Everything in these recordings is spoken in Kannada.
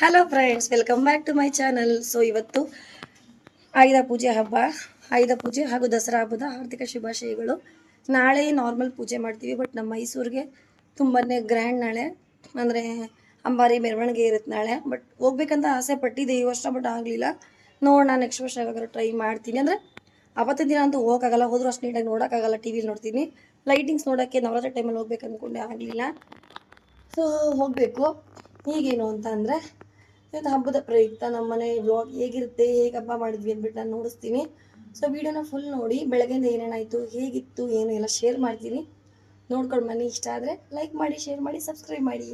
Hello friends welcome back to my channel so ಇವತ್ತು ಆಯುಧ ಪೂಜೆ ಹಬ್ಬ. ಆಯುಧ ಪೂಜೆ ಹಾಗೂ ದಸರಾ ಹಬ್ಬದ ಆರ್ಥಿಕ ಶುಭಾಶಯಗಳು. ನಾಳೆ ನಾರ್ಮಲ್ ಪೂಜೆ ಮಾಡ್ತೀವಿ ಬಟ್ ನಮ್ಮ ಮೈಸೂರಿಗೆ ತುಂಬಾ ಗ್ರ್ಯಾಂಡ್ ನಾಳೆ. ಅಂದರೆ ಅಂಬಾರಿ, ಮೆರವಣಿಗೆ ಇರುತ್ತೆ ನಾಳೆ. ಬಟ್ ಹೋಗ್ಬೇಕಂತ ಆಸೆ ಪಟ್ಟಿದ್ದೆ ಈ ವರ್ಷ ಬಟ್ ಆಗಲಿಲ್ಲ. ನೋಡೋಣ ನೆಕ್ಸ್ಟ್ ವರ್ಷ ಯಾವಾಗಾದ್ರೂ ಟ್ರೈ ಮಾಡ್ತೀನಿ. ಅಂದರೆ ಅವತ್ತಿನ ದಿನ ಅಂತೂ ಹೋಗೋಕ್ಕಾಗಲ್ಲ. ಹೋದ್ರೂ ಅಷ್ಟು ನೀಟಾಗಿ ನೋಡೋಕ್ಕಾಗಲ್ಲ ಟಿ ವಿಲಿ ನೋಡ್ತೀನಿ. ಲೈಟಿಂಗ್ಸ್ ನೋಡೋಕ್ಕೆ ನವರಾತ್ರಿ ಟೈಮಲ್ಲಿ ಹೋಗ್ಬೇಕು ಅಂದ್ಕೊಂಡೆ ಆಗಲಿಲ್ಲ. ಸೊ ಹೋಗಬೇಕು. ಈಗೇನು ಅಂತ ಅಂದರೆ ಇವತ್ತು ಹಬ್ಬದ ಪ್ರಯುಕ್ತ ನಮ್ಮ ಮನೆ ವ್ಲಾಗ್ ಹೇಗಿರುತ್ತೆ, ಹೇಗೆ ಹಬ್ಬ ಮಾಡಿದ್ವಿ ಅಂದ್ಬಿಟ್ಟು ನಾನು ನೋಡಿಸ್ತೀನಿ. ಸೊ ವಿಡಿಯೋನ ಫುಲ್ ನೋಡಿ, ಬೆಳಗ್ಗೆಯಿಂದ ಏನೇನಾಯಿತು ಹೇಗಿತ್ತು, ಏನು ಎಲ್ಲ ಶೇರ್ ಮಾಡ್ತೀನಿ. ನೋಡ್ಕೊಂಡು ಮನೆ ಇಷ್ಟ ಆದರೆ ಲೈಕ್ ಮಾಡಿ ಶೇರ್ ಮಾಡಿ ಸಬ್ಸ್ಕ್ರೈಬ್ ಮಾಡಿ.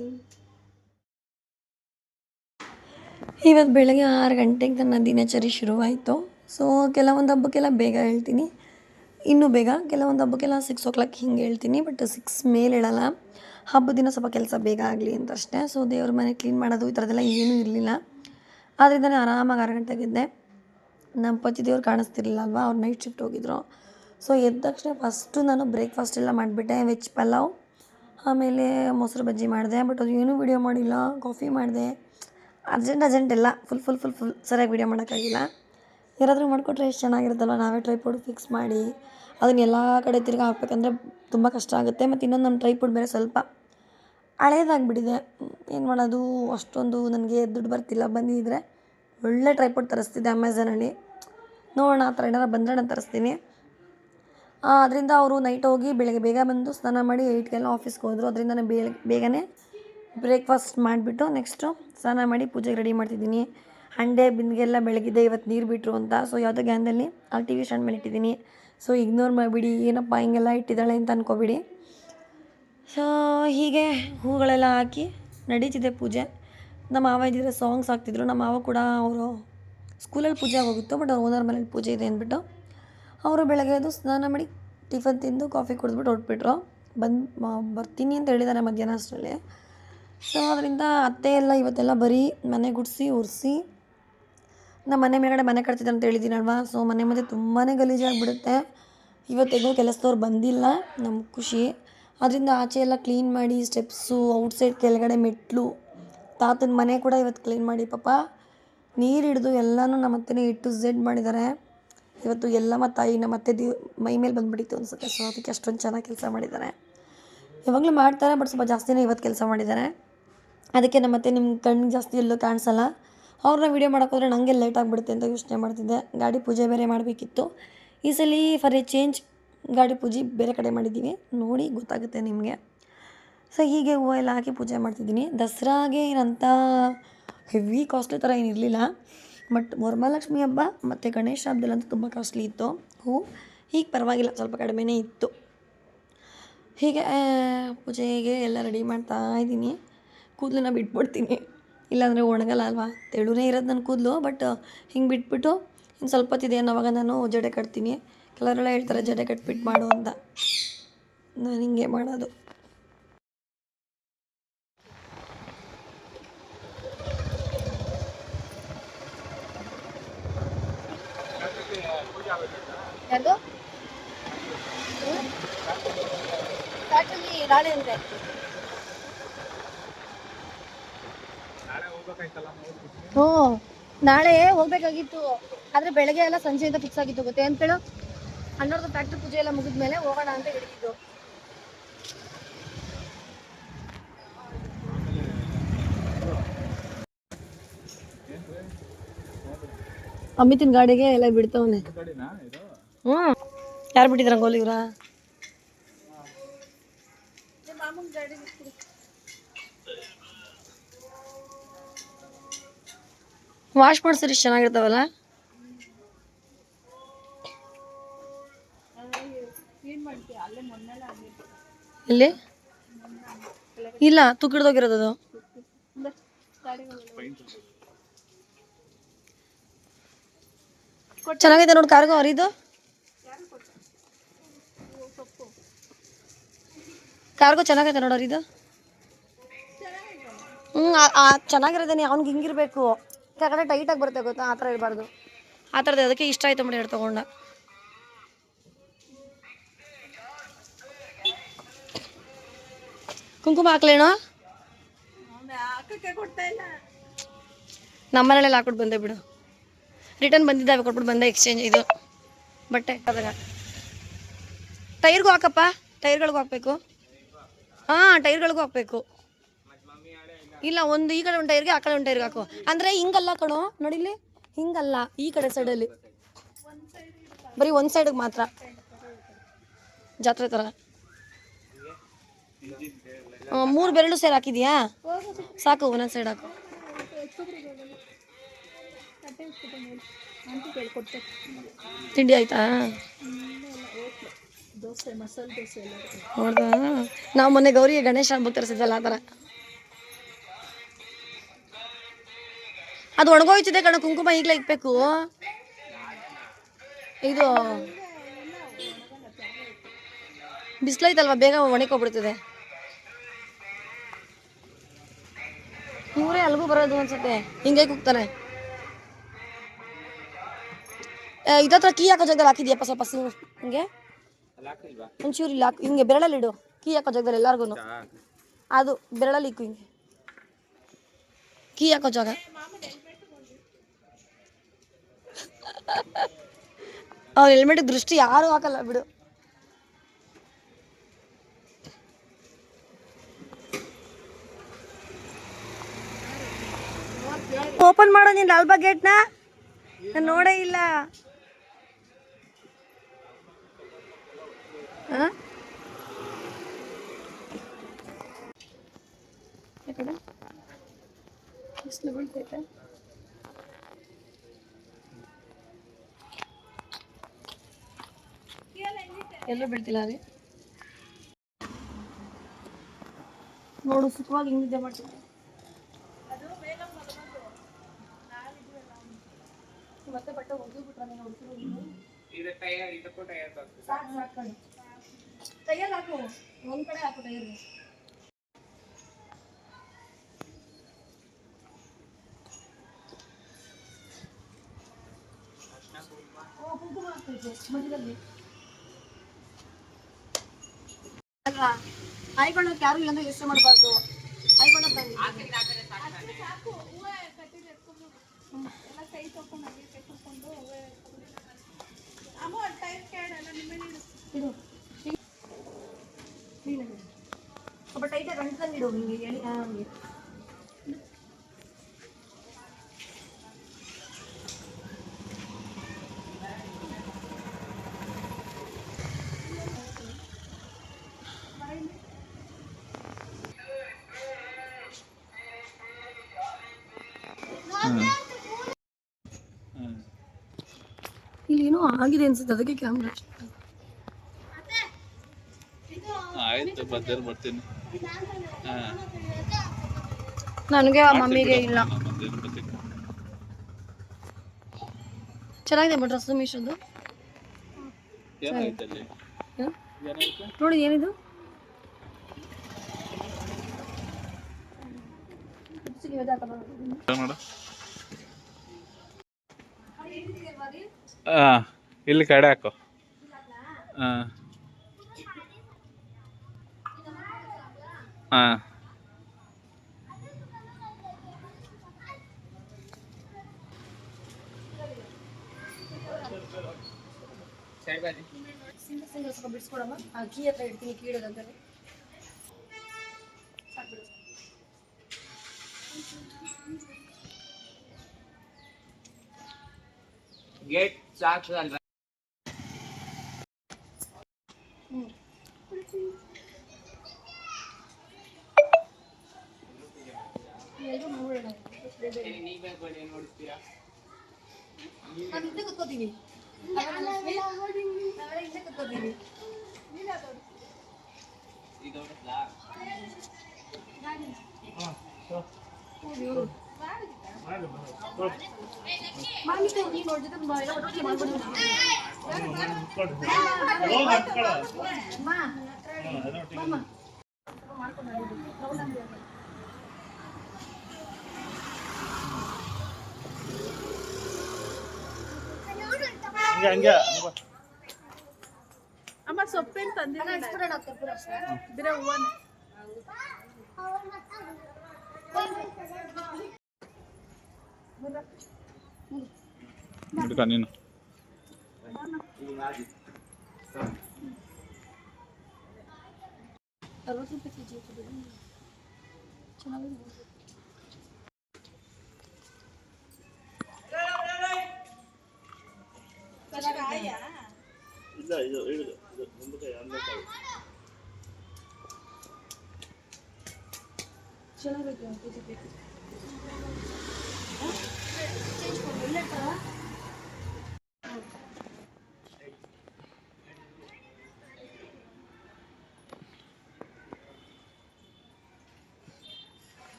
ಇವತ್ತು ಬೆಳಗ್ಗೆ ಆರು ಗಂಟೆಗೆ ನನ್ನ ದಿನಚರಿ ಶುರುವಾಯಿತು. ಸೊ ಕೆಲವೊಂದು ಹಬ್ಬಕ್ಕೆಲ್ಲ ಬೇಗ ಹೇಳ್ತೀನಿ. ಇನ್ನೂ ಬೇಗ, ಕೆಲವೊಂದು ಹಬ್ಬಕ್ಕೆಲ್ಲ ಸಿಕ್ಸ್ ಓ ಕ್ಲಾಕ್ ಹಿಂಗೆ ಹೇಳ್ತೀನಿ ಬಟ್ ಸಿಕ್ಸ್ ಮೇಲೆ ಹೇಳಲ್ಲ. ಹಬ್ಬದ ದಿನ ಸ್ವಲ್ಪ ಕೆಲಸ ಬೇಗ ಆಗಲಿ ಅಂತ ಅಷ್ಟೇ ಸೊ ದೇವ್ರ ಮನೆ ಕ್ಲೀನ್ ಮಾಡೋದು ಈ ಥರದ್ದೆಲ್ಲ ಏನೂ ಇರಲಿಲ್ಲ. ಆದ್ದರಿಂದ ನಾನು ಆರಾಮಾಗಿ ಆರು ಗಂಟೆಗಿದ್ದೆ ನಮ್ಮ ಪತಿ ದೇವ್ರು ಕಾಣಿಸ್ತಿರ್ಲಿಲ್ಲ ಅಲ್ವಾ? ಅವ್ರು ನೈಟ್ ಶಿಫ್ಟ್ ಹೋಗಿದ್ರು. ಸೊ ಎದ್ದ ತಕ್ಷಣ ಫಸ್ಟು ನಾನು ಬ್ರೇಕ್ಫಾಸ್ಟ್ ಎಲ್ಲ ಮಾಡಿಬಿಟ್ಟೆ ವೆಜ್ ಪಲಾವ್, ಆಮೇಲೆ ಮೊಸರು ಬಜ್ಜಿ ಮಾಡಿದೆ. ಬಟ್ ಅದು ಏನೂ ವೀಡಿಯೋ ಮಾಡಿಲ್ಲ ಕಾಫಿ ಮಾಡಿದೆ. ಅರ್ಜೆಂಟ್ ಅರ್ಜೆಂಟ್ ಎಲ್ಲ ಫುಲ್ ಫುಲ್ ಫುಲ್ ಫುಲ್ ಸರಿಯಾಗಿ ವೀಡಿಯೋ ಮಾಡೋಕ್ಕಾಗಿಲ್ಲ. ಯಾರಾದರೂ ಮಾಡಿಕೊಟ್ರೆ ಎಷ್ಟು ಚೆನ್ನಾಗಿರುತ್ತಲ್ವ? ನಾವೇ ಟ್ರೈಪೋಡ್ ಫಿಕ್ಸ್ ಮಾಡಿ ಅದನ್ನ ಎಲ್ಲ ಕಡೆ ತಿರ್ಗಿ ಹಾಕ್ಬೇಕಂದ್ರೆ ತುಂಬ ಕಷ್ಟ ಆಗುತ್ತೆ. ಮತ್ತು ಇನ್ನೊಂದು ನಮ್ಮ ಟ್ರೈಪುಡ್ ಬೇರೆ ಸ್ವಲ್ಪ ಹಳೇದಾಗ್ಬಿಟ್ಟಿದೆ. ಏನು ಮಾಡೋದು? ಅಷ್ಟೊಂದು ನನಗೆ ದುಡ್ಡು ಬರ್ತಿಲ್ಲ. ಬಂದಿದ್ದರೆ ಒಳ್ಳೆ ಟ್ರೈಪುಡ್ ತರಿಸ್ತಿದ್ದೆ ಅಮೆಝಾನಲ್ಲಿ ನೋಡೋಣ, ಆ ಥರ ಏನಾರು ಬಂದರೆ ನಾನು ತರಿಸ್ತೀನಿ. ಅದರಿಂದ ಅವರು ನೈಟ್ ಹೋಗಿ ಬೆಳಗ್ಗೆ ಬೇಗ ಬಂದು ಸ್ನಾನ ಮಾಡಿ ಏಯ್ಟ್ಗೆಲ್ಲ ಆಫೀಸ್ಗೆ ಹೋದರು. ಅದರಿಂದ ನಾನು ಬೇಗ ಬೇಗನೆ ಬ್ರೇಕ್ಫಾಸ್ಟ್ ಮಾಡಿಬಿಟ್ಟು ನೆಕ್ಸ್ಟು ಸ್ನಾನ ಮಾಡಿ ಪೂಜೆಗೆ ರೆಡಿ ಮಾಡ್ತಿದ್ದೀನಿ. ಹಂಡೆ, ಬಿಂದಿಗೆಲ್ಲ ಬೆಳಗಿದೆ ಇವತ್ತು ನೀರು ಬಿಟ್ಟರು ಅಂತ. ಸೊ ಯಾವುದೋ ಗ್ಯಾನ್ದಲ್ಲಿ ಆ ಟಿ ವಿ ಸ್ಟ್ಯಾಂಡ್ ಮೇಲೆ ಇಟ್ಟಿದ್ದೀನಿ. ಸೊ ಇಗ್ನೋರ್ ಮಾಡಿಬಿಡಿ. ಏನಪ್ಪ, ಹಿಂಗೆಲ್ಲ ಇಟ್ಟಿದ್ದಾಳೆ ಅಂತ ಅನ್ಕೋಬಿಡಿ. ಸೊ ಹೀಗೆ ಹೂಗಳೆಲ್ಲ ಹಾಕಿ ನಡೀತಿದೆ ಪೂಜೆ. ನಮ್ಮ ಮಾವ ಇದ್ದಿದ್ರೆ ಸಾಂಗ್ಸ್ ಹಾಕ್ತಿದ್ರು. ನಮ್ಮ ಮಾವ ಕೂಡ ಅವರು ಸ್ಕೂಲಲ್ಲಿ ಪೂಜೆ ಆಗೋಗಿತ್ತು ಬಟ್ ಅವ್ರ ಓನರ್ ಮನೇಲಿ ಪೂಜೆ ಇದೆ ಅಂದ್ಬಿಟ್ಟು ಅವರು ಬೆಳಗ್ಗೆ ಅದು ಸ್ನಾನ ಮಾಡಿ ಟಿಫನ್ ತಿಂದು ಕಾಫಿ ಕುಡಿದ್ಬಿಟ್ಟು ಹೊರಟ್ಬಿಟ್ರು. ಬಂದು ಬರ್ತೀನಿ ಅಂತ ಹೇಳಿದ್ದಾರೆ ಮಧ್ಯಾಹ್ನ ಅಷ್ಟರಲ್ಲಿ. ಸೊ ಅದರಿಂದ ಅತ್ತೆ ಎಲ್ಲ ಇವತ್ತೆಲ್ಲ ಬರೀ ಮನೆ ಗುಡಿಸಿ ಒರೆಸಿ ನಮ್ಮ ಮನೆ ಮೇಲ್ಗಡೆ ಮನೆ ಕಟ್ತಿದ್ದೆ ಅಂತ ಹೇಳಿದ್ದೀನಲ್ವಾ ಸೊ ಮನೆ ಮುಂದೆ ತುಂಬಾ ಗಲೀಜಾಗಿಬಿಡುತ್ತೆ. ಇವತ್ತೆಗೂ ಕೆಲಸದವ್ರು ಬಂದಿಲ್ಲ ನಮ್ಮ ಖುಷಿ. ಅದರಿಂದ ಆಚೆ ಎಲ್ಲ ಕ್ಲೀನ್ ಮಾಡಿ ಸ್ಟೆಪ್ಸು ಔಟ್ಸೈಡ್ ಕೆಳಗಡೆ ಮೆಟ್ಲು, ತಾತನ ಮನೆ ಕೂಡ ಇವತ್ತು ಕ್ಲೀನ್ ಮಾಡಿ ಪಾಪ. ನೀರು ಹಿಡಿದು ಎಲ್ಲನೂ ನಮ್ಮ ಅತ್ತೆನೇ ಇಟ್ಟು ಝೆಡ್ ಮಾಡಿದ್ದಾರೆ ಇವತ್ತು ಎಲ್ಲಮ್ಮ ತಾಯಿ ನಮ್ಮ ಅತ್ತೆ ದಿ ಮೈ ಮೇಲೆ ಬಂದುಬಿಟ್ಟಿತ್ತು ಅನ್ಸುತ್ತೆ. ಸೊ ಅದಕ್ಕೆ ಅಷ್ಟೊಂದು ಚೆನ್ನಾಗಿ ಕೆಲಸ ಮಾಡಿದ್ದಾರೆ ಯಾವಾಗಲೂ ಮಾಡ್ತಾರೆ ಬಟ್ ಸ್ವಲ್ಪ ಜಾಸ್ತಿನೇ ಇವತ್ತು ಕೆಲಸ ಮಾಡಿದ್ದಾರೆ ಅದಕ್ಕೆ ನಮ್ಮ ಅತ್ತೆ ನಿಮ್ಮ ಕಣ್ಣಿಗೆ ಜಾಸ್ತಿ ಎಲ್ಲೂ ಕಾಣಿಸಲ್ಲ. ಅವ್ರನ್ನ ವೀಡಿಯೋ ಮಾಡೋಕ್ಕೋದ್ರೆ ನನಗೆ ಲೇಟ್ ಆಗಿಬಿಡುತ್ತೆ ಅಂತ ಯೋಚನೆ ಮಾಡ್ತಿದ್ದೆ. ಗಾಡಿ ಪೂಜೆ ಬೇರೆ ಮಾಡಬೇಕಿತ್ತು. ಈ ಸಲ ಫಾರ್ ಎ ಚೇಂಜ್ ಗಾಡಿ ಪೂಜೆ ಬೇರೆ ಕಡೆ ಮಾಡಿದ್ದೀವಿ ನೋಡಿ ಗೊತ್ತಾಗುತ್ತೆ ನಿಮಗೆ. ಸೊ ಹೀಗೆ ಹೂವು ಎಲ್ಲ ಹಾಕಿ ಪೂಜೆ ಮಾಡ್ತಿದ್ದೀನಿ. ದಸರಾಗೆ ಏನಂತ ಹೆವಿ ಕಾಸ್ಟ್ಲಿ ಥರ ಏನಿರಲಿಲ್ಲ. ಬಟ್ ವರಮಹಾಲಕ್ಷ್ಮಿ ಹಬ್ಬ ಮತ್ತು ಗಣೇಶ ಹಬ್ಬದಲ್ಲಂತೂ ತುಂಬ ಕಾಸ್ಟ್ಲಿ ಇತ್ತು. ಹೂ, ಹೀಗೆ ಪರವಾಗಿಲ್ಲ, ಸ್ವಲ್ಪ ಕಡಿಮೆನೇ ಇತ್ತು. ಹೀಗೆ ಪೂಜೆಗೆ ಎಲ್ಲ ರೆಡಿ ಮಾಡ್ತಾ ಇದ್ದೀನಿ ಕೂದಲನ್ನ ಬಿಟ್ಬಿಡ್ತೀನಿ. ಇಲ್ಲಾಂದರೆ ಒಣಗಲ್ಲ ಅಲ್ವಾ? ತೆಳುನೇ ಇರೋದು ನನ್ನ ಕೂದಲು ಬಟ್ ಹಿಂಗೆ ಬಿಟ್ಬಿಟ್ಟು ಇನ್ನು ಸ್ವಲ್ಪ ಹೊತ್ತಿದೆ ಅನ್ನೋವಾಗ ನಾನು ಜಡೆ ಕಟ್ತೀನಿ. ಕೆಲವರೆಲ್ಲ ಹೇಳ್ತಾರೆ ಜಡೆ ಕಟ್ಬಿಟ್ಟು ಮಾಡು ಅಂತ. ನಾನು ಹಿಂಗೆ ಮಾಡೋದು. ನಾಳೆ ಅಂದ್ರೆ ಹ್ಞೂ ನಾಳೆ ಹೋಗ್ಬೇಕಾಗಿತ್ತು. ಆದ್ರೆ ಬೆಳಗ್ಗೆ ಎಲ್ಲ ಸಂಜೆಯಿಂದ ಫಿಕ್ಸ್ ಆಗಿತ್ತು ಗೊತ್ತೆ? ಅಂತ ಹೇಳು ಹನ್ನೊಂದು ಫ್ಯಾಕ್ಟ್ರಿ ಪೂಜೆ ಎಲ್ಲ ಮುಗಿದ್ಮೇಲೆ ಹೋಗೋಣ ಅಂತ ಹೇಳಿದ್ದು. ಅಮಿತಿನ ಗಾಡಿಗೆ ಎಲ್ಲ ಬಿಡ್ತವನೆ. ಹ್ಮ್ ಯಾರು ಬಿಟ್ಟಿದ್ರ ಗೋಲಿ ಇವ್ರ? ವಾಶ್ ಮಾಡ್ಸಿರಿ ಚೆನ್ನಾಗಿರ್ತಾವಲ್ಲ? ಇಲ್ಲಿ ಇಲ್ಲ, ತುಕ್ಕಿಡ್ದೋಗಿರೋದು ಚೆನ್ನಾಗಿದೆ ನೋಡಿ ಕಾರ್ಗೋ ಅವರಿದು ಕಾರ್ಗೋ ಚೆನ್ನಾಗೈತೆ ನೋಡೋರಿದು ಹ್ಞೂ ಚೆನ್ನಾಗಿರೋದೇನೆ, ಅವ್ನಿಗೆ ಹಿಂಗಿರ್ಬೇಕು. ಕೆಳಗಡೆ ಟೈಟಾಗಿ ಬರುತ್ತೆ ಗೊತ್ತಾ? ಆ ಥರ ಇರಬಾರ್ದು. ಆ ಥರದ್ದು, ಅದಕ್ಕೆ ಇಷ್ಟ ಆಯ್ತು ಮಾಡಿ ಎರಡು ತೊಗೊಂಡ. ಕುಂಕುಮ ಹಾಕ್ಲೇನೋ? ನಮ್ಮ ಮನೇಲಿ ಹಾಕ್ಬಿಟ್ಟು ಬಂದೆ ಬಿಡು. ರಿಟರ್ನ್ ಬಂದಿದ್ದಾವೆ, ಕೊಟ್ಬಿಟ್ಟು ಬಂದೆ ಎಕ್ಸ್ಚೇಂಜ್ ಇದು. ಬಟ್ಟೆ ಅದಾಗ ಟೈರ್ಗೂ ಹಾಕಪ್ಪ. ಟೈರ್ಗಳಿಗೂ ಹಾಕ್ಬೇಕು. ಹಾಂ ಟೈರ್ಗಳಿಗೂ ಹಾಕ್ಬೇಕು. ಇಲ್ಲ, ಒಂದು ಈ ಕಡೆ ಒಂದು ಟೈರ್ಗೆ ಆ ಕಡೆ ಒಂದು ಟೈರ್ಗೆ ಹಾಕು ಅಂದ್ರೆ ಹಿಂಗಲ್ಲ ಕಣೋ ನೋಡಿಲಿ ಹಿಂಗಲ್ಲ, ಈ ಕಡೆ ಸೈಡಲ್ಲಿ ಬರೀ ಒಂದು ಸೈಡಿಗೆ ಮಾತ್ರ. ಜಾತ್ರೆ ಥರ ಮೂರು ಬೆರಳು ಸೇರ್ ಹಾಕಿದ್ಯಾ? ಸಾಕು, ಒಂದೊಂದು ಸೈಡ್ ಹಾಕು. ತಿಂಡಿ ಆಯ್ತಾ? ಹೌದಾ? ನಾವು ಮೊನ್ನೆ ಗೌರಿಗೆ ಗಣೇಶ ಹಬ್ಬಕ್ಕೆ ತರಿಸಿದ್ದಲ್ಲ ಆ ಥರ ಅದು ಒಣಗೋಯ್ತಿದೆ ಕಣ ಕುಂಕುಮ ಈಗಲೇ ಇಕ್ಬೇಕು. ಇದು ಬಿಸಿಲೈತಲ್ವಾ ಬೇಗ ಒಣಕೋಗ್ಬಿಡ್ತಿದೆ ಇವರೇ ಅಲ್ಗೂ ಬರೋದು ಅನ್ಸುತ್ತೆ. ಹಿಂಗೆ ಕೂಗ್ತಾನೆ. ಇದತ್ರ ಕೀ ಹಾಕೋ ಜಾಗದಲ್ಲಿ ಹಾಕಿದ್ಯಪ್ಪ ಸ್ವಲ್ಪ ಸಿ ಹಿಂಗೆ? ಒಂಚೂರು ಇಲ್ಲ ಹಾಕು ಹಿಂಗೆ ಬೆರಳಲ್ಲಿ ಇಡು. ಕೀ ಹಾಕೋ ಜಾಗದಲ್ಲಿ ಎಲ್ಲಾರ್ಗು ಅದು ಬೆರಳಲ್ಲಿ ಇಕ್ಕು ಹಿಂಗೆ. ಕೀ ಹಾಕೋ ಜಾಗ. ಅವ್ರ ಹೆಲ್ಮೆಟ್ ದೃಷ್ಟಿ ಯಾರು ಹಾಕಲ್ಲ ಬಿಡು. ಓಪನ್ ಮಾಡೋ ನೀನು ಲಾಲ್ಬಾಗ್ ಗೇಟ್ನ ನೋಡೇ ಇಲ್ಲ. ಆ? ಎಲ್ಲೂ ಬಿಡ್ತಿಲ್ಲ ರೀ ನೋಡು ಸುಖವಾಗಿ ಹಿಂಗ್ ನಿದ್ದೆ ಮಾಡ್ತೀನಿ ಮತ್ತೆ ಬಟ್ಟೆ ಒಗ್ದ್ಬಿಟ್ರೆ ನೀನು ಸಾಕು ಸಾಕು. ಕಣೆ. ಟೈರ್ ಹಾಕು. ಒಂದ್ ಕಡೆ ಹಾಕು ಟೈರ್ ಕುಂಕುಮ ಹಾಕ್ಬೇಕು ಮಧ್ಯದಲ್ಲಿ. ಆಯ್ಕೊಳ್ಳೋಕೆ ಯಾರು ಇಲ್ಲಂದ್ರೆ ಯೋಚನೆ ಮಾಡಬಾರ್ದು. ಆಯ್ಕೊಳ್ಳೋಕೆ ಇದು ಒಬ್ಬ ಟೈಟಾಗಿ ಅಂಟ್ಕೊಂಡಿಡು ಹಿಂಗೆ ಎಳಿ ಆ, ಹಂಗೆ ಏನೋ ಆಗಿದೆ ಅನ್ಸುತ್ತೆ ಅದಕ್ಕೆ ಕ್ಯಾಮ್ರಾ ಆಯ್ತು ಬದ್ದರ್ ಬರ್ತೀನಿ. ನನಗೆ ಮಮ್ಮಿಗೆ ಇಲ್ಲ. ಚೆನ್ನಾಗಿದೆ ಬಟ್ ಸುಮೇಶ್ ಅದು ನೋಡಿ ಏನಿದು? ನೋಡು ಹಾಂ ಇಲ್ಲಿ ಕಡೆ ಹಾಕು. ಹಾಂ ಹಾಂ ಬಿಡಿಸ್ಕೊಡಮ್ಮ ಆ. ಕೀ ಹತ್ರ ಇಡ್ತೀನಿ ಕೀ ಇಡೋದಂತಾನೆ ಗೇಟ್ ಸಾಕು ಅಲ್ವಾ ನೀವೇ ಬನ್ನಿ ನೋಡ್ತೀರಾ ನಾನು ಹಿಂದೆ ಕೂತ್ಕೋತೀನಿ ನಾವೆಲ್ಲ ಹಿಂದೆ ಕೂತ್ಕೋತೀನಿ ಇದು ನೋಡಿದ್ಲಾ ಮಾಡಿದ್ದೆ ನೀನು ಅವ್ರ ಜೊತೆ ಬಾ, ಎಲ್ಲ ಒಟ್ಟಿಗೆ ಮಾಡ್ಕೊಂಡು ಅಮ್ಮ, ಅಮ್ಮ. ಹಂಗೆ ಹಂಗೆ ಅಮ್ಮ ಸೊಪ್ಪೇನು ತಂದಿಲ್ಲ ಅಣ್ಣ, ಇಸ್ಬಿಡೋಣ, ಕರ್ಪೂರ ಅಷ್ಟೇ. ಬರೀ ಹೂವನೇ ಹಿಡ್ಕೊ ನೀನು ಅರವತ್ತು ರೂಪಾಯಿ ಕೆ ಜಿ ಚೆನ್ನಾಗಿದೆ ಚೆನ್ನಾಗೈತೆ ಒಂದು ಕೆ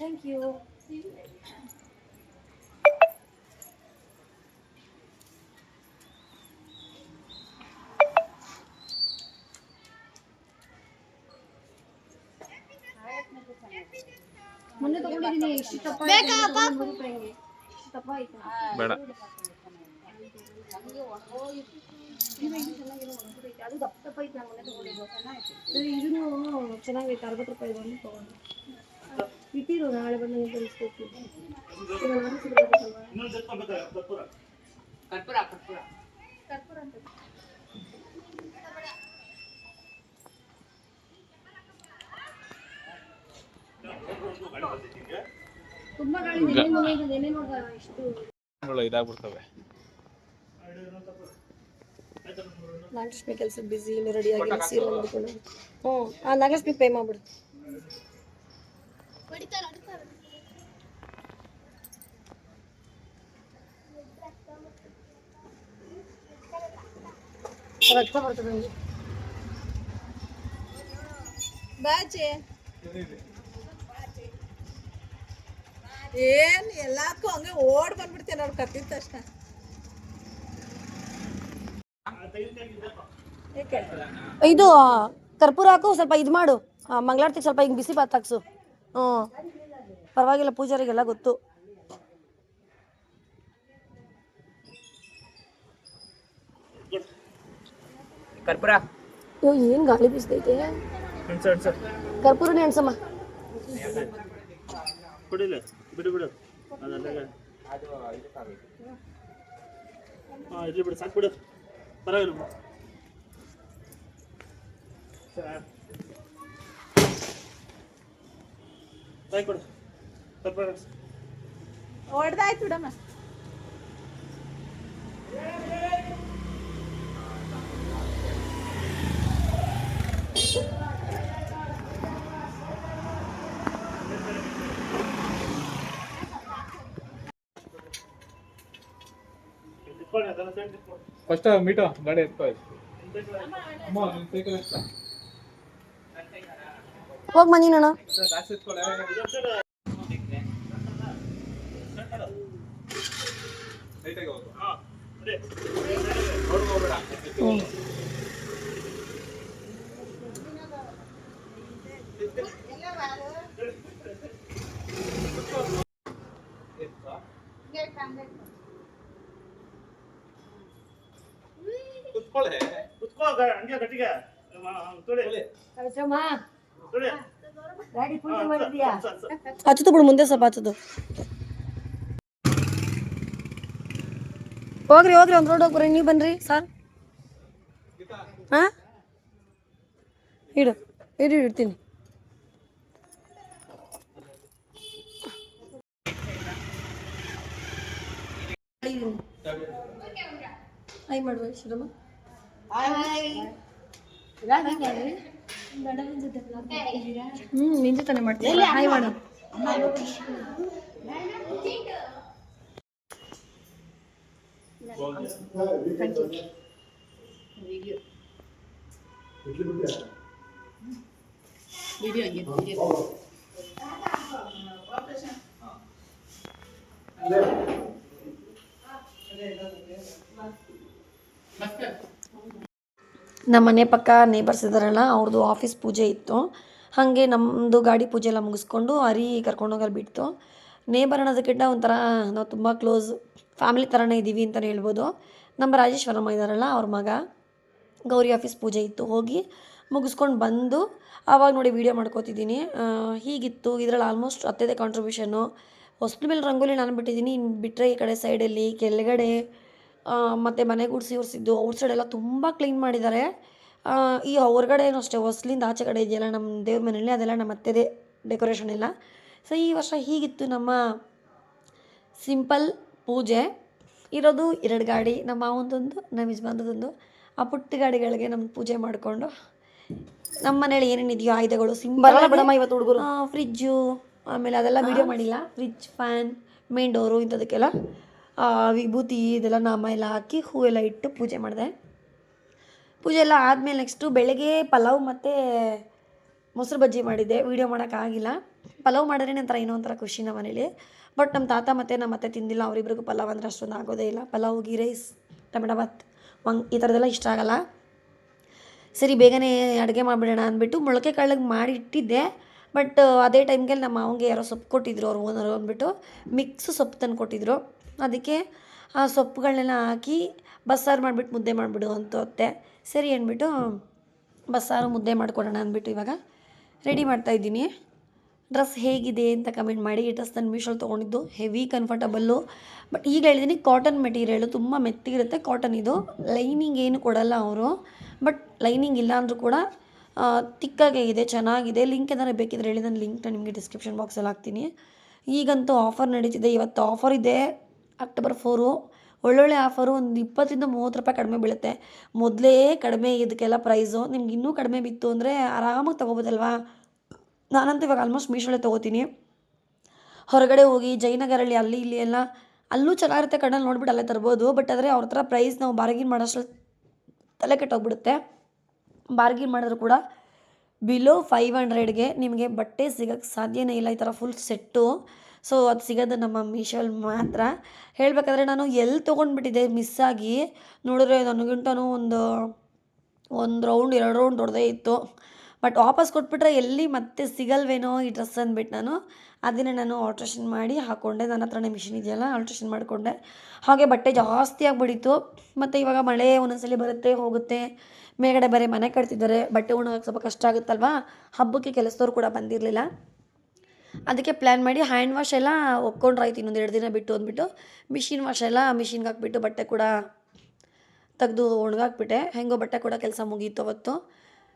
ಥ್ಯಾಂಕ್ ಯು ಮೊನ್ನೆ ತಗೊಂಡಿದ್ದೀನಿ ಇಷ್ಟು ತಪ್ಪ ತಪ್ಪ ಆಯ್ತು ಬೇಡ. ಅದು ದಪ್ಪ ದಪ್ಪ ಐತೆ ನಾನು ಮೊನ್ನೆ ತಗೊಂಡಿದ್ದು. ಸರಿ ಇದನ್ನು ಚೆನ್ನಾಗೈತೆ ಅರವತ್ತು ರೂಪಾಯಿ ಒಂದು ತಗೊಂಡು. ಇಟ್ಟಿರು ನಾಳೆ ಬಂದು? ಕರ್ಪೂರ ಕರ್ಪೂರ. ಕರ್ಪೂರ ಅಂತ ಇದಾಗ್ಬಿಡ್ತವೆ. ನಾಗಲಕ್ಷ್ಮಿ ಕೆಲಸ ಬಿಸಿ ಇನ್ನು ರೆಡಿ ಆಗಿ ಸೀರೆ ಮಾಡ್ಕೊಂಡು ಹ್ಞೂ ಆ ನಾಗಲಕ್ಷ್ಮಿ ಪೇ ಮಾಡ್ಬಿಡು. ರಕ್ತ ಬರ್ತದೆ ನನಗೆ ಬಾಚೆ ಏನ್ ಎಲ್ಲದಕ್ಕೂ ಹಂಗೆ ಓಡ್ ಬಂದ್ಬಿಡ್ತೇನೆ ಅವ್ರು ಕತ್ತಿದ ತಕ್ಷಣ. ಇದು ಕರ್ಪೂರ ಹಾಕು ಸ್ವಲ್ಪ ಇದು ಮಾಡು. ಮಂಗಳಾರತಿಗೆ ಸ್ವಲ್ಪ ಹಿಂಗೆ ಬಿಸಿ ಬಾತ್ ಹಾಕ್ಸು. ಹ್ಞೂ. ಪರವಾಗಿಲ್ಲ ಪೂಜಾರಿಗೆಲ್ಲ ಗೊತ್ತು. ಕರ್ಪೂರ. ಅಯ್ಯೋ ಏನು ಗಾಳಿ ಬೀಸ್ತೈತೆ ಕರ್ಪೂರ ಅನ್ಸಮ್ಮ. ಕೊಡಿಲ್ಲ ಬಿಡು ಬಿಡು. ಹಾಂ ಇರ್ಲಿ ಬಿಡು ಸಾಕು ಬಿಡು. ಪರವಾಗಿಲ್ಲ. ಬಿಡು. ಬಾಯ್ ಕೊಡು ಸ್ವಲ್ಪ ಹೊಡ್ದಾಯ್ತು ಬಿಡಮ್ಮ ಇಟ್ಕೊಳ್ಳಿ ಅದೆಲ್ಲ ಸೈಡ್ ಇಟ್ಕೊಳ್ಳಿ ಫಸ್ಟ್ ಮೀಟು ಗಾಡಿ ಎತ್ಕೋ ಅಮ್ಮ ನಿನ್ ಸೈಕಲ್ ಎತ್ಕೊ. ಹೋಗಿ ಮನಿ ನಾನು ಕಾಸು ಎತ್ಕೊಳೆ. ಲೈಟಾಗಿ ಹೋಗು. ಹಾಂ ರೆಡಿ ನೋಡ್ಕೊ ಹೋಗ್ಬೇಡ. ಎತ್ಕೊ. ಕುತ್ಕೊಳ್ಳೆ. ಕುತ್ಕೋ ಗ- ಹಂಗೆ ಗಟ್ಟಿಗೆ ತೊಳಿ ತೊಳಿ ಹಚ್ಚುತ್ತು ಬಿಡು ಮುಂದೆ ಸ್ವಲ್ಪ ಹಚ್ಚುದು. ಹೋಗ್ರಿ ಹೋಗ್ರಿ ಒಂದು ರೋಡ್ ಹೋಗ್ರಿ ನೀವು ಬನ್ರಿ ಸರ್ ಹಾ? ಇಡು ಇಡು ಇಡ್ತೀನಿ. ಹಾಯ್ ಮಾಡುವ ಶಿರಮ್ಮ ಹ್ಞೂ ನಿನ್ ಜೊತೆನೆ ಮಾಡ್ತೀನಿ ಹಾಯ್ ಮಾಡು ನಮ್ಮ ಮನೆ ಪಕ್ಕ ನೇಬರ್ಸ್ ಇದ್ದಾರಲ್ಲ ಅವ್ರದ್ದು ಆಫೀಸ್ ಪೂಜೆ ಇತ್ತು. ಹಾಗೆ ನಮ್ಮದು ಗಾಡಿ ಪೂಜೆ ಎಲ್ಲ ಮುಗಿಸ್ಕೊಂಡು ಹರಿ ಕರ್ಕೊಂಡೋಗಲ್ಲಿ ಬಿಡ್ತು ನೇಬರ್ ಅನ್ನೋದಕ್ಕಿಂತ ಒಂಥರ, ನಾವು ತುಂಬ ಕ್ಲೋಸ್ ಫ್ಯಾಮಿಲಿ ಥರನೇ ಇದ್ದೀವಿ ಅಂತಲೇ ಹೇಳ್ಬೋದು. ನಮ್ಮ ರಾಜೇಶ್ವರಮ್ಮ ಇದ್ದಾರಲ್ಲ ಅವ್ರ ಮಗ. ಗೌರಿ ಆಫೀಸ್ ಪೂಜೆ ಇತ್ತು, ಹೋಗಿ ಮುಗಿಸ್ಕೊಂಡು ಬಂದು ಆವಾಗ ನೋಡಿ ವೀಡಿಯೋ ಮಾಡ್ಕೋತಿದ್ದೀನಿ. ಹೀಗಿತ್ತು, ಇದರಲ್ಲಿ ಆಲ್ಮೋಸ್ಟ್ ಹತ್ತೈದೇ ಕಾಂಟ್ರಿಬ್ಯೂಷನು ಹೊಸ್ಲು ಮೇಲೆ ರಂಗೋಲಿ ನಾನು ಬಿಟ್ಟಿದ್ದೀನಿ ಇನ್ನು ಬಿಟ್ಟರೆ ಈ ಕಡೆ ಸೈಡಲ್ಲಿ ಕೆಳಗಡೆ ಮತ್ತು ಮನೆ ಗುಡಿಸಿ ಒರೆಸಿದ್ದು ಔಟ್ ಸೈಡೆಲ್ಲ ತುಂಬ ಕ್ಲೀನ್ ಮಾಡಿದ್ದಾರೆ ಈ ಹೊರಗಡೆನೂ ಅಷ್ಟೇ ಹೊಸ್ಲಿಂದ ಆಚೆ ಕಡೆ ಇದೆಯಲ್ಲ ನಮ್ಮ ದೇವ್ರ ಮನೆಯಲ್ಲಿ ಅದೆಲ್ಲ ನಮ್ಮ ಅತ್ತೆದೇ ಡೆಕೋರೇಷನ್ ಎಲ್ಲ. ಸೊ ಈ ವರ್ಷ ಹೀಗಿತ್ತು ನಮ್ಮ ಸಿಂಪಲ್ ಪೂಜೆ. ಇರೋದು ಎರಡು ಗಾಡಿ ನಮ್ಮ ಮಾವಂದೊಂದು ನಮ್ಮ ಯಜಮಾನದೊಂದು. ಆ ಪುಟ್ಟ ಗಾಡಿಗಳಿಗೆ ನಮ್ಮ ಪೂಜೆ ಮಾಡಿಕೊಂಡು ನಮ್ಮ ಮನೇಲಿ ಏನೇನಿದೆಯೋ ಆಯುಧಗಳು ಸಿಂಪಲ್ ಬಿಡಮ್ಮ ಇವತ್ತು ಹುಡುಗರು? ಫ್ರಿಜ್ಜು ಆಮೇಲೆ ಅದೆಲ್ಲ ವೀಡಿಯೋ ಮಾಡಿಲ್ಲ. ಫ್ರಿಜ್ ಫ್ಯಾನ್ ಮೇನ್ ಡೋರು ಇಂಥದಕ್ಕೆಲ್ಲ. ವಿಭೂತಿ ಇದೆಲ್ಲ ನಾಮ ಎಲ್ಲ ಹಾಕಿ ಹೂವೆಲ್ಲ ಇಟ್ಟು ಪೂಜೆ ಮಾಡಿದೆ. ಪೂಜೆ ಎಲ್ಲ ಆದಮೇಲೆ ನೆಕ್ಸ್ಟು ಬೆಳಗ್ಗೆ ಪಲಾವ್ ಮತ್ತು ಮೊಸರು ಬಜ್ಜಿ ಮಾಡಿದ್ದೆ. ವೀಡಿಯೋ ಮಾಡೋಕ್ಕಾಗಿಲ್ಲ ಪಲಾವ್ ಮಾಡಿದ್ರೆ ನಂತರ ಏನೋ ಒಂಥರ ಖುಷಿ ನಮ್ಮ ಮನೇಲಿ. ಬಟ್ ನಮ್ಮ ತಾತ ಮತ್ತು ನಮ್ಮ ಅತ್ತೆ ತಿಂದಿಲ್ಲ. ಅವರಿಬ್ರಿಗೂ ಪಲಾವ್ ಅಂದರೆ ಅಷ್ಟೊಂದು ಆಗೋದೇ ಇಲ್ಲ. ಪಲಾವ್ ಗೀ ರೈಸ್ ಟೊಮೆಟೊ ಬಾತ್ ವಂಗ್ ಈ ಥರದ್ದೆಲ್ಲ ಇಷ್ಟ ಆಗಲ್ಲ. ಸರಿ, ಬೇಗನೆ ಅಡುಗೆ ಮಾಡಿಬಿಡೋಣ ಅಂದ್ಬಿಟ್ಟು ಮೊಳಕೆ ಕಾಳಿಗೆ ಮಾಡಿ ಇಟ್ಟಿದ್ದೆ ಬಟ್ ಅದೇ ಟೈಮ್ಗೆ ನಮ್ಮ ಮಾವಂಗೆ ಯಾರೋ ಸೊಪ್ಪು ಕೊಟ್ಟಿದ್ರು, ಅವ್ರ ಓನರು ಅಂದ್ಬಿಟ್ಟು. ಮಿಕ್ಸ್ ಸೊಪ್ಪು ತಂದು ಕೊಟ್ಟಿದ್ರು. ಅದಕ್ಕೆ ಆ ಸೊಪ್ಪುಗಳನ್ನೆಲ್ಲ ಹಾಕಿ ಬಸ್ಸಾರು ಮಾಡಿಬಿಟ್ಟು ಮುದ್ದೆ ಮಾಡಿಬಿಡು ಅಂತ ಅತ್ತೆ ಸರಿ ಅಂದ್ಬಿಟ್ಟು ಬಸ್ಸಾರು ಮುದ್ದೆ ಮಾಡಿಕೊಡೋಣ ಅಂದ್ಬಿಟ್ಟು ಇವಾಗ ರೆಡಿ ಮಾಡ್ತಾಯಿದ್ದೀನಿ ಡ್ರೆಸ್ ಹೇಗಿದೆ ಅಂತ ಕಮೆಂಟ್ ಮಾಡಿ ಈ ಡ್ರೆಸ್ ನಾನು ಮೀಶೋಲ್ಲಿ ತೊಗೊಂಡಿದ್ದು ಹೆವಿ ಕಂಫರ್ಟಬಲ್ಲು ಬಟ್ ಈಗ ಹೇಳಿದ್ದೀನಿ ಕಾಟನ್ ಮೆಟೀರಿಯಲು ತುಂಬ ಮೆತ್ತಿಗಿರುತ್ತೆ. ಕಾಟನ್ ಇದು ಲೈನಿಂಗ್ ಏನು ಕೊಡಲ್ಲ ಅವರು. ಬಟ್ ಲೈನಿಂಗ್ ಇಲ್ಲ ಅಂದರೂ ಕೂಡ ತಿಕ್ಕಾಗೆ ಇದೆ, ಚೆನ್ನಾಗಿದೆ. ಲಿಂಕ್ ಏನಾದ್ರೆ ಬೇಕಿದ್ರೆ ಹೇಳಿ, ನಾನು ಲಿಂಕ್ನ ನಿಮಗೆ ಡಿಸ್ಕ್ರಿಪ್ಷನ್ ಬಾಕ್ಸಲ್ಲಿ ಹಾಕ್ತೀನಿ. ಈಗಂತೂ ಆಫರ್ ನಡೀತಿದೆ. ಇವತ್ತು ಆಫರ್ ಇದೆ. ಅಕ್ಟೋಬರ್ ಫೋರು ಒಳ್ಳೊಳ್ಳೆ ಆಫರು ಒಂದು ಇಪ್ಪತ್ತರಿಂದ ಮೂವತ್ತು ರೂಪಾಯಿ ಕಡಿಮೆ ಬೀಳುತ್ತೆ. ಮೊದಲೇ ಕಡಿಮೆ ಇದಕ್ಕೆಲ್ಲ ಪ್ರೈಸು ನಿಮ್ಗೆ ಇನ್ನೂ ಕಡಿಮೆ ಬಿತ್ತು ಅಂದರೆ ಆರಾಮಾಗಿ ತೊಗೋಬೋದಲ್ವಾ? ನಾನಂತೂ ಇವಾಗ ಆಲ್ಮೋಸ್ಟ್ ಮೀಶೋಲೇ ತೊಗೋತೀನಿ. ಹೊರಗಡೆ ಹೋಗಿ ಜಯನಗರಲ್ಲಿ ಅಲ್ಲಿ ಇಲ್ಲಿ ಎಲ್ಲ, ಅಲ್ಲೂ ಚೆನ್ನಾಗಿರುತ್ತೆ ಕಣ್ಣಲ್ಲಿ ನೋಡ್ಬಿಟ್ಟು ಅಲ್ಲೇ ತರ್ಬೋದು ಬಟ್ ಆದರೆ ಅವ್ರ ಹತ್ರ ಪ್ರೈಸ್ ನಾವು ಬಾರ್ಗಿನ್ ಮಾಡೋಷ್ಟು ತಲೆ ಕೆಟ್ಟೋಗ್ಬಿಡುತ್ತೆ. ಬಾರ್ಗಿನ್ ಮಾಡಿದ್ರು ಕೂಡ ಬಿಲೋ ಫೈವ್ ಹಂಡ್ರೆಡ್ಗೆ ನಿಮಗೆ ಬಟ್ಟೆ ಸಿಗೋಕ್ಕೆ ಸಾಧ್ಯನೇ ಇಲ್ಲ ಈ ಥರ ಫುಲ್ ಸೆಟ್ಟು ಸೊ ಅದು ಸಿಗೋದು ನಮ್ಮ ಮೀಶೋಲ್ಲಿ ಮಾತ್ರ. ಹೇಳಬೇಕಾದ್ರೆ ನಾನು ಎಲ್ಲಿ ತೊಗೊಂಡ್ಬಿಟ್ಟಿದ್ದೆ ಮಿಸ್ ಆಗಿ. ನೋಡಿದ್ರೆ ನನಗಿಂತನೂ ಒಂದು ಒಂದು ರೌಂಡ್ ಎರಡು ರೌಂಡ್ ಹೊಡೆದೇ ಇತ್ತು. ಬಟ್ ವಾಪಸ್ ಕೊಟ್ಬಿಟ್ರೆ ಎಲ್ಲಿ ಮತ್ತೆ ಸಿಗಲ್ವೇನೋ ಈ ಡ್ರೆಸ್ ಅಂದ್ಬಿಟ್ಟು ನಾನು. ಅದನ್ನೇ ನಾನು ಆಲ್ಟ್ರೇಷನ್ ಮಾಡಿ ಹಾಕ್ಕೊಂಡೆ ನನ್ನ ಹತ್ರನೇ ಮಿಷಿನ್ ಇದೆಯಲ್ಲ ಆಲ್ಟ್ರೇಷನ್ ಮಾಡಿಕೊಂಡೆ. ಹಾಗೆ ಬಟ್ಟೆ ಜಾಸ್ತಿ ಆಗಿಬಿಡಿತ್ತು ಮತ್ತು ಇವಾಗ ಮಳೆ ಒಂದೊಂದ್ಸಲಿ ಬರುತ್ತೆ, ಹೋಗುತ್ತೆ. ಮೇಲ್ಗಡೆ ಬರೀ ಮನೆ ಕಟ್ತಿದ್ದಾರೆ. ಬಟ್ಟೆ ಒಣಗಕ್ಕೆ ಸ್ವಲ್ಪ ಕಷ್ಟ ಆಗುತ್ತಲ್ವಾ? ಹಬ್ಬಕ್ಕೆ ಕೆಲಸದವ್ರು ಕೂಡ ಬಂದಿರಲಿಲ್ಲ. ಅದಕ್ಕೆ ಪ್ಲ್ಯಾನ್ ಮಾಡಿ ಹ್ಯಾಂಡ್ ವಾಶ್ ಎಲ್ಲ ಒಕ್ಕೊಂಡ್ರಾಯ್ತು ಇನ್ನೊಂದು ಎರಡು ದಿನ ಬಿಟ್ಟು ಅಂದ್ಬಿಟ್ಟು. ಮಿಷಿನ್ ವಾಶ್ ಎಲ್ಲ ಮಿಷಿನ್ಗೆ ಹಾಕ್ಬಿಟ್ಟು ಬಟ್ಟೆ ಕೂಡ ತೆಗೆದು ಒಣಗಾಕ್ಬಿಟ್ಟೆ. ಹೆಂಗೋ ಬಟ್ಟೆ ಕೂಡ ಕೆಲಸ ಮುಗೀತು ಅವತ್ತು.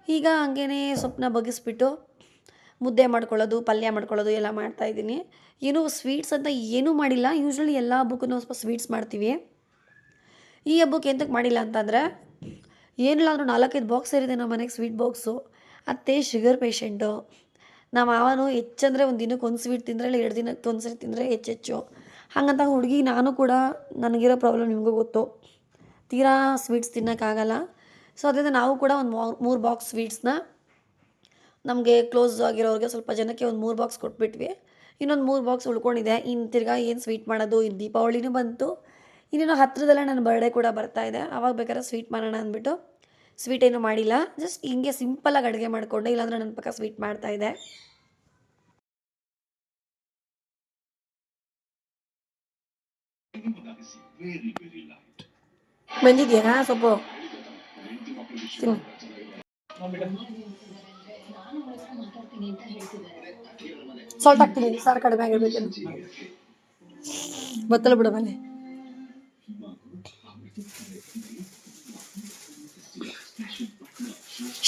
ಈಗ ಹಂಗೇ ಸೊಪ್ಪನ್ನ ಬಗ್ಗಿಸ್ಬಿಟ್ಟು ಮುದ್ದೆ ಮಾಡ್ಕೊಳ್ಳೋದು, ಪಲ್ಯ ಮಾಡ್ಕೊಳ್ಳೋದು ಎಲ್ಲ ಮಾಡ್ತಾಯಿದ್ದೀನಿ ಏನು ಸ್ವೀಟ್ಸ್ ಅಂತ ಏನೂ ಮಾಡಿಲ್ಲ. ಯೂಶ್ವಲಿ ಎಲ್ಲ ಹಬ್ಬಕ್ಕೂ ಸ್ವಲ್ಪ ಸ್ವೀಟ್ಸ್ ಮಾಡ್ತೀವಿ. ಈ ಹಬ್ಬಕ್ಕೆ ಎಂತಕ್ಕೆ ಮಾಡಿಲ್ಲ ಅಂತಂದರೆ ಏನಿಲ್ಲ ಅಂದರೂ ನಾಲ್ಕೈದು ಬಾಕ್ಸ್ ಸೇರಿದೆ ನಮ್ಮ ಮನೆಗೆ ಸ್ವೀಟ್ ಬಾಕ್ಸು ಅತ್ತೆ ಶುಗರ್ ಪೇಷೆಂಟು ನಮ್ಮ ಮಾವನು ಹೆಚ್ಚಂದರೆ ಒಂದು ದಿನಕ್ಕೆ ಒಂದು ಸ್ವೀಟ್ ತಿಂದರೆ ಇಲ್ಲ ಎರಡು ದಿನಕ್ಕೆ ಒಂದು ಸ್ವೀಟ್ ತಿಂದರೆ ಹೆಚ್ಚೆಚ್ಚು ಹಾಗಂತ ಹುಡುಗಿ ನಾನು ಕೂಡ ನನಗಿರೋ ಪ್ರಾಬ್ಲಮ್ ನಿಮಗೂ ಗೊತ್ತು. ತೀರಾ ಸ್ವೀಟ್ಸ್ ತಿನ್ನೋಕ್ಕಾಗಲ್ಲ ಸೊ ಅದರಿಂದ ನಾವು ಕೂಡ ಒಂದು ಮೂರು ಬಾಕ್ಸ್ ಸ್ವೀಟ್ಸ್ನ ನಮಗೆ ಕ್ಲೋಸ್ ಆಗಿರೋರಿಗೆ ಸ್ವಲ್ಪ ಜನಕ್ಕೆ ಒಂದು ಮೂರು ಬಾಕ್ಸ್ ಕೊಟ್ಬಿಟ್ವಿ. ಇನ್ನೊಂದು ಮೂರು ಬಾಕ್ಸ್ ಉಳ್ಕೊಂಡಿದೆ. ಇನ್ನು ತಿರ್ಗಾ ಏನು ಸ್ವೀಟ್ ಮಾಡೋದು? ಇನ್ನು ದೀಪಾವಳಿನೂ ಬಂತು. ಇನ್ನೇನು ಹತ್ತಿರದಲ್ಲೇ ನನ್ನ ಬರ್ಡೇ ಕೂಡ ಬರ್ತಾ ಇದೆ. ಅವಾಗ ಬೇಕಾದ್ರೆ ಸ್ವೀಟ್ ಮಾಡೋಣ ಅಂದ್ಬಿಟ್ಟು ಸ್ವೀಟ್ ಏನು ಮಾಡಿಲ್ಲ. ಜಸ್ಟ್ ಹಿಂಗೆ ಸಿಂಪಲಾಗಿ ಅಡುಗೆ ಮಾಡಿಕೊಂಡೆ. ಇಲ್ಲಾಂದ್ರೆ ನನ್ನ ಪಕ್ಕ ಸ್ವೀಟ್ ಮಾಡ್ತಾಯಿದ್ದೆ ಇದೆ. ಸೊಪ್ಪು? ತಿನ್ನು. ಸಾಲ್ಟ್ ಹಾಕ್ತೀನಿ. ಕಡಿಮೆ ಆಗಿರ್ಬೇಕೇನು ಗೊತ್ತಲ್ಲ ಬಿಡು ಮನೆ.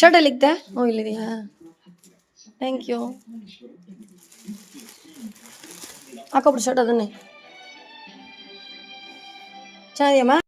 ಶರ್ಟ್ ಎಲ್ಲಿಕ್ತೆ ಓ ಇಲ್ಲಿದೆಯಾ? ಥ್ಯಾಂಕ್ ಯು ಹಾಕೋಬಿಡು ಶರ್ಟ್ ಅದನ್ನೇ. ಚೆನ್ನಾಗಿದೆಯಮ್ಮ?